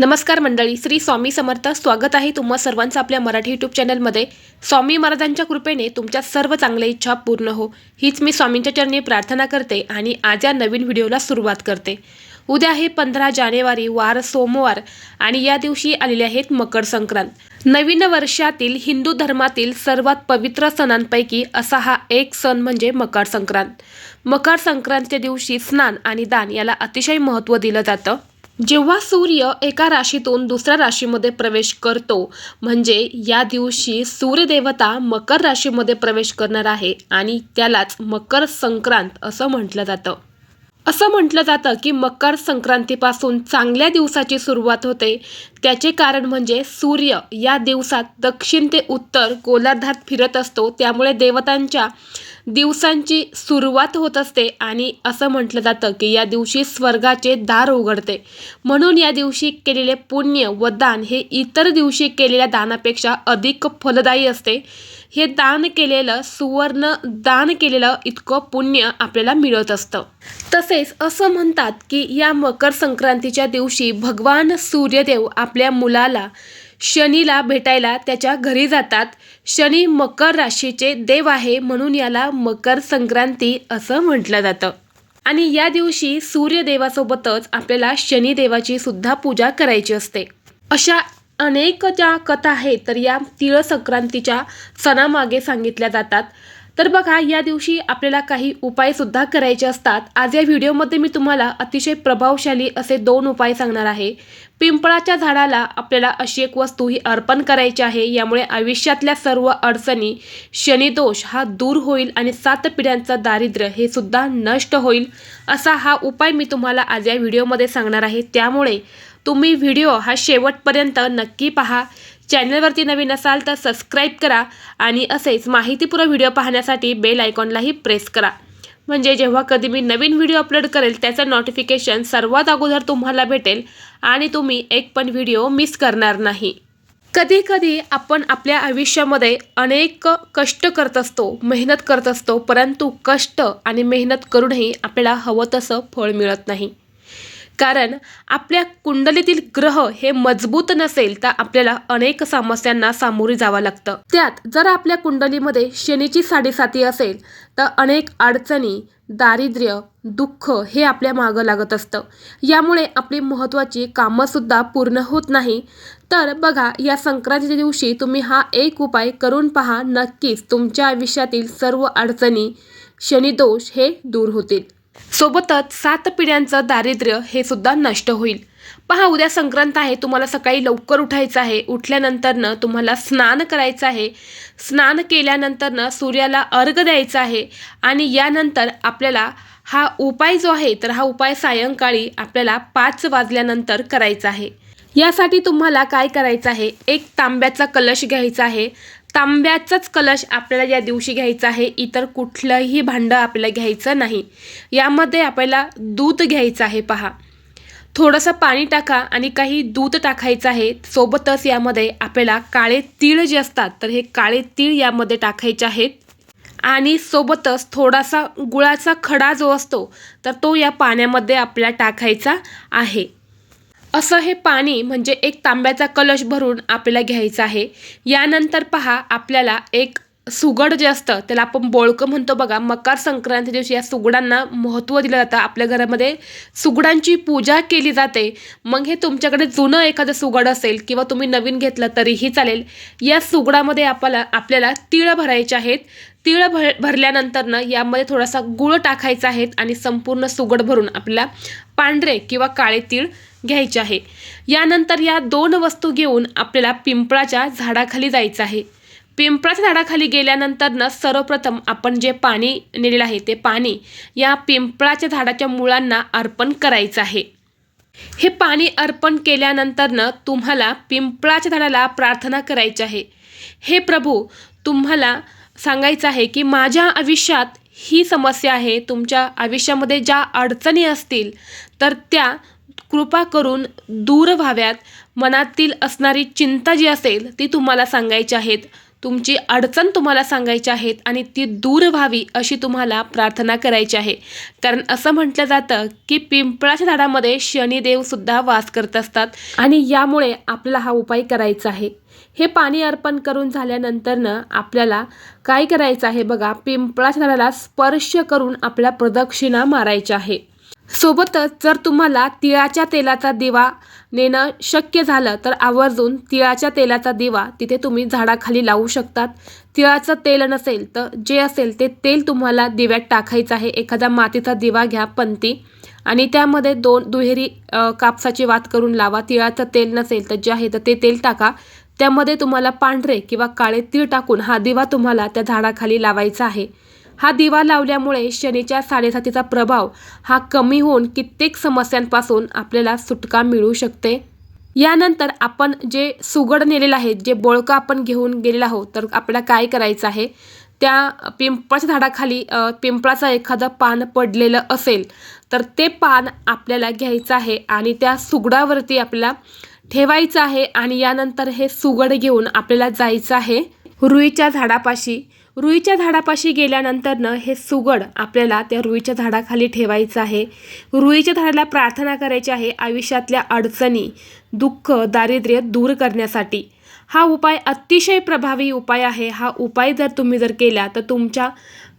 नमस्कार मंडळी श्री स्वामी समर्थ स्वागत आहे तुम्हा सर्वांचं आपल्या मराठी यूट्यूब चॅनलमध्ये स्वामी महाराजांच्या कृपेने तुमच्या सर्व चांगल्या इच्छा पूर्ण हो. हीच मी स्वामींच्या चरणी प्रार्थना करते आणि आज या नवीन व्हिडिओला सुरुवात करते. उद्या आहे पंधरा जानेवारी वार सोमवार आणि या दिवशी आलेले आहेत मकर संक्रांत. नवीन वर्षातील हिंदू धर्मातील सर्वात पवित्र सणांपैकी असा हा एक सण म्हणजे मकर संक्रांत. मकर संक्रांतीच्या दिवशी स्नान आणि दान याला अतिशय महत्त्व दिलं जातं. जेव्हा सूर्य एका राशीतून दुसऱ्या राशीमध्ये प्रवेश करतो म्हणजे या दिवशी सूर्यदेवता मकर राशीमध्ये प्रवेश करणार आहे आणि त्यालाच मकर संक्रांत असं म्हटलं जातं. असं म्हटलं जातं की मकर संक्रांतीपासून चांगल्या दिवसाची सुरुवात होते. त्याचे कारण म्हणजे सूर्य या दिवसात दक्षिण ते उत्तर गोलार्धात फिरत असतो. त्यामुळे देवतांच्या दिवसांची सुरुवात होत असते आणि असं म्हटलं जातं की या दिवशी स्वर्गाचे दार उघडते. म्हणून या दिवशी केलेले पुण्य व दान हे इतर दिवशी केलेल्या दानापेक्षा अधिक फलदायी असते. हे दान केलेलं सुवर्ण दान केलेलं इतकं पुण्य आपल्याला मिळत असतं. तसेच असं म्हणतात की या मकर संक्रांतीच्या दिवशी भगवान सूर्यदेव आपल्या मुलाला शनीला भेटायला त्याच्या घरी जातात. शनी मकर राशीचे देव आहे म्हणून याला मकर संक्रांती असं म्हटलं जातं. आणि या दिवशी सूर्यदेवासोबतच आपल्याला शनिदेवाची सुद्धा पूजा करायची असते. अशा अनेक ज्या कथा आहेत तर या तिळ संक्रांतीच्या सणामागे सांगितल्या जातात. तर बघा या दिवशी आपल्याला काही उपायसुद्धा करायचे असतात. आज या व्हिडिओमध्ये मी तुम्हाला अतिशय प्रभावशाली असे दोन उपाय सांगणार आहे. पिंपळाच्या झाडाला आपल्याला अशी एक वस्तू ही अर्पण करायची आहे. यामुळे आयुष्यातल्या सर्व अडचणी शनिदोष हा दूर होईल आणि सात पिढ्यांचं दारिद्र्य हे सुद्धा नष्ट होईल. असा हा उपाय मी तुम्हाला आज या व्हिडिओमध्ये सांगणार आहे. त्यामुळे तुम्ही व्हिडिओ हा शेवटपर्यंत नक्की पहा. चॅनलवरती नवीन असाल तर सबस्क्राईब करा आणि असेच माहितीपूर्ण व्हिडिओ पाहण्यासाठी बेल आयकॉनलाही प्रेस करा. म्हणजे जेव्हा कधी मी नवीन व्हिडिओ अपलोड करेल त्याचं नोटिफिकेशन सर्वात अगोदर तुम्हाला भेटेल आणि तुम्ही एक पण व्हिडिओ मिस करणार नाही. कधी कधी आपण आपल्या आयुष्यामध्ये अनेक कष्ट करत असतो मेहनत करत असतो परंतु कष्ट आणि मेहनत करूनही आपल्याला हवं तसं फळ मिळत नाही. कारण आपल्या कुंडलीतील ग्रह हे मजबूत नसेल तर आपल्याला अनेक समस्यांना सामोरे जावं लागतं. त्यात जर आपल्या कुंडलीमध्ये शनीची साडेसाती असेल तर अनेक अडचणी दारिद्र्य दुःख हे आपल्या मागं लागत असतं. यामुळे आपली महत्त्वाची कामंसुद्धा पूर्ण होत नाही. तर बघा या संक्रांतीच्या दिवशी तुम्ही हा एक उपाय करून पहा. नक्कीच तुमच्या आयुष्यातील सर्व अडचणी शनिदोष हे दूर होतील. सोबतच सात पिढ्यांचं दारिद्र्य हे सुद्धा नष्ट होईल. पहा उद्या संक्रांत आहे तुम्हाला सकाळी लवकर उठायचं आहे. उठल्यानंतरनं तुम्हाला स्नान करायचं आहे. स्नान केल्यानंतरनं सूर्याला अर्घ द्यायचा आहे. आणि यानंतर आपल्याला हा उपाय जो आहे तर हा उपाय सायंकाळी आपल्याला पाच वाजल्यानंतर करायचा आहे. यासाठी तुम्हाला काय करायचं आहे? एक तांब्याचा कलश घ्यायचा आहे. तांब्याचाच कलश आपल्याला या दिवशी घ्यायचा आहे. इतर कुठलंही भांडं आपल्याला घ्यायचं नाही. यामध्ये आपल्याला दूध घ्यायचं आहे पहा. थोडंसं पाणी टाका आणि काही दूध टाकायचं आहे. सोबतच यामध्ये आपल्याला काळे तीळ जे असतात तर हे काळे तीळ यामध्ये टाकायचे आहेत. आणि सोबतच थोडासा गुळाचा खडा जो असतो तर तो या पाण्यामध्ये आपल्याला टाकायचा आहे. असं हे पाणी म्हणजे एक तांब्याचा कलश भरून आपल्याला घ्यायचं आहे. यानंतर पहा आपल्याला एक सुगड जे असतं त्याला आपण बोळकं म्हणतो बघा. मकर संक्रांती दिवशी या सुगडांना महत्त्व दिलं जातं. आपल्या घरामध्ये सुगडांची पूजा केली जाते. मग हे तुमच्याकडे जुनं एखादं सुगड असेल किंवा तुम्ही नवीन घेतलं तरीही चालेल. या सुगडामध्ये आपल्याला आपल्याला तिळ भरायचे आहेत. तिळ भर भरल्यानंतरनं यामध्ये थोडासा गुळ टाकायचा आहे आणि संपूर्ण सुगड भरून आपल्याला पांढरे किंवा काळे तीळ घ्यायचे आहे. यानंतर या दोन वस्तू घेऊन आपल्याला पिंपळाच्या झाडाखाली जायचं आहे. पिंपळाच्या झाडाखाली गेल्यानंतरनं सर्वप्रथम आपण जे पाणी नेलेलं आहे ते पाणी या पिंपळाच्या झाडाच्या मुळांना अर्पण करायचं आहे. हे पाणी अर्पण केल्यानंतरनं तुम्हाला पिंपळाच्या झाडाला प्रार्थना करायची आहे. हे प्रभू तुम्हाला सांगायचं आहे की माझ्या आयुष्यात ही समस्या आहे. तुमच्या आयुष्यामध्ये ज्या अडचणी असतील तर त्या कृपा करून दूर व्हाव्यात. मनातील असणारी चिंता जी असेल ती तुम्हाला सांगायची आहेत. तुमची अडचण तुम्हाला सांगायची आहेत आणि ती दूर व्हावी अशी तुम्हाला प्रार्थना करायची आहे. कारण असं म्हटलं जातं की पिंपळाच्या झाडामध्ये शनिदेवसुद्धा वास करत असतात आणि यामुळे आपल्याला हा उपाय करायचा आहे. हे पाणी अर्पण करून झाल्यानंतरनं आपल्याला काय करायचं आहे बघा पिंपळाच्या झाडाला स्पर्श करून आपल्या प्रदक्षिणा मारायच्या आहे. सोबतच जर तुम्हाला तिळाच्या तेलाचा दिवा नेणं शक्य झालं तर आवर्जून तिळाच्या तेलाचा दिवा तिथे तुम्ही झाडाखाली लावू शकतात. तिळाचं तेल नसेल तर जे असेल ते तेल तुम्हाला दिव्यात टाकायचं आहे. एखादा मातीचा दिवा घ्या पंती. आणि त्यामध्ये दोन दुहेरी कापसाची वात करून लावा. तिळाचं तेल नसेल तर जे आहे तर ते तेल टाका. त्यामध्ये तुम्हाला पांढरे किंवा काळे तीळ टाकून हा दिवा तुम्हाला त्या झाडाखाली लावायचा आहे. हा दिवा लावल्यामुळे शनीच्या साडेसातीचा प्रभाव हा कमी होऊन कित्येक समस्यांपासून आपल्याला सुटका मिळू शकते. यानंतर आपण जे सुगड नेलेलं आहे जे बोळकं आपण घेऊन गेलेलं आहोत तर आपल्याला काय करायचं आहे? त्या पिंपळाच्या झाडाखाली पिंपळाचं एखादं पान पडलेलं असेल तर ते पान आपल्याला घ्यायचं आहे आणि त्या सुगडावरती आपल्याला ठेवायचं आहे आणि यानंतर हे सुगड घेऊन आपल्याला जायचं आहे. रुईच्या झाडापाशी रुईच्या झाडापाशी गेल्यानंतरनं हे सुगड आपल्याला त्या रुईच्या झाडाखाली ठेवायचं आहे. रुईच्या झाडाला प्रार्थना करायची आहे आयुष्यातल्या अडचणी दुःख दारिद्र्य दूर करण्यासाठी. हा उपाय अतिशय प्रभावी उपाय आहे. हा उपाय जर तुम्ही जर केला तर तुमच्या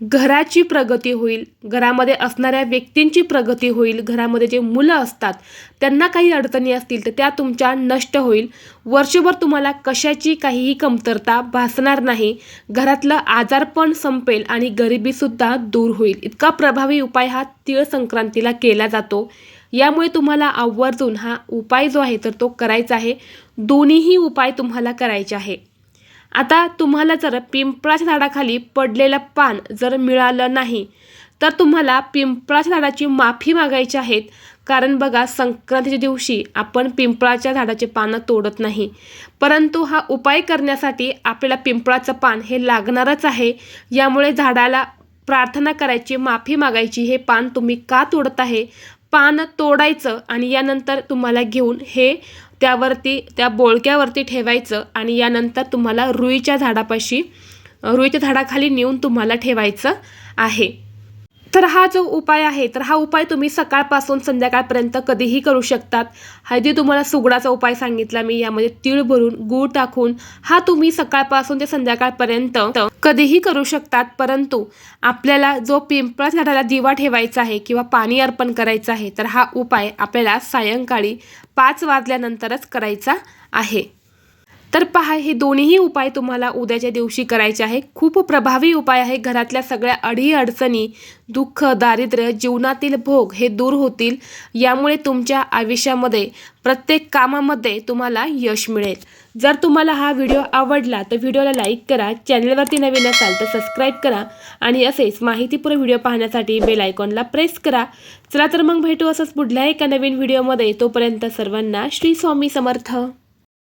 घराची प्रगती होईल घरामध्ये असणाऱ्या व्यक्तींची प्रगती होईल घरामध्ये जे मुलं असतात त्यांना काही अडचणी असतील तर त्या तुमच्या नष्ट होईल. वर्षभर तुम्हाला कशाची काहीही कमतरता भासणार नाही. घरातलं आजारपण संपेल आणि गरिबीसुद्धा दूर होईल. इतका प्रभावी उपाय हा तिळ संक्रांतीला केला जातो. यामुळे तुम्हाला आवर्जून हा उपाय जो आहे तर तो करायचा आहे. दोन्हीही उपाय तुम्हाला करायचे आहे. आता तुम्हाला जर पिंपळाच्या झाडाखाली पडलेलं पान जर मिळालं नाही तर तुम्हाला पिंपळाच्या झाडाची माफी मागायची आहेत. कारण बघा संक्रांतीच्या दिवशी आपण पिंपळाच्या झाडाचे पानं तोडत नाही. परंतु हा उपाय करण्यासाठी आपल्याला पिंपळाचं पान हे लागणारच आहे. यामुळे झाडाला प्रार्थना करायची माफी मागायची हे पान तुम्ही का तोडत आहे? पान तोडायचं आणि यानंतर तुम्हाला घेऊन हे त्यावरती त्या बोळक्यावरती ठेवायचं आणि यानंतर तुम्हाला रुईच्या झाडापाशी रुईच्या झाडाखाली नेऊन तुम्हाला ठेवायचं आहे. तर हा जो उपाय आहे तर हा उपाय तुम्ही सकाळपासून संध्याकाळपर्यंत कधीही करू शकतात. हळदी तुम्हाला सुगडाचा उपाय सांगितला मी यामध्ये तीळ भरून गूळ टाकून हा तुम्ही सकाळपासून ते संध्याकाळपर्यंत कधीही करू शकतात. परंतु आपल्याला जो पिंपळा झाडाला दिवा ठेवायचा आहे किंवा पाणी अर्पण करायचं आहे तर हा उपाय आपल्याला सायंकाळी पाच वाजल्यानंतरच करायचा आहे. तर पहा हे दोन्हीही उपाय तुम्हाला उद्याच्या दिवशी करायचे आहे खूप प्रभावी उपाय आहे. घरातल्या सगळ्या अडी अडचणी दुःख दारिद्र्य जीवनातील भोग हे दूर होतील. यामुळे तुमच्या आयुष्यामध्ये प्रत्येक कामामध्ये तुम्हाला यश मिळेल. जर तुम्हाला हा व्हिडिओ आवडला तर व्हिडिओला लाईक करा. चॅनलवरती नवीन असाल तर सबस्क्राईब करा. आणि असेच माहितीपूर्ण व्हिडिओ पाहण्यासाठी बेल आयकॉनला प्रेस करा. चला तर मग भेटू असंच पुढल्या एका नवीन व्हिडिओमध्ये. तोपर्यंत सर्वांना श्री स्वामी समर्थ.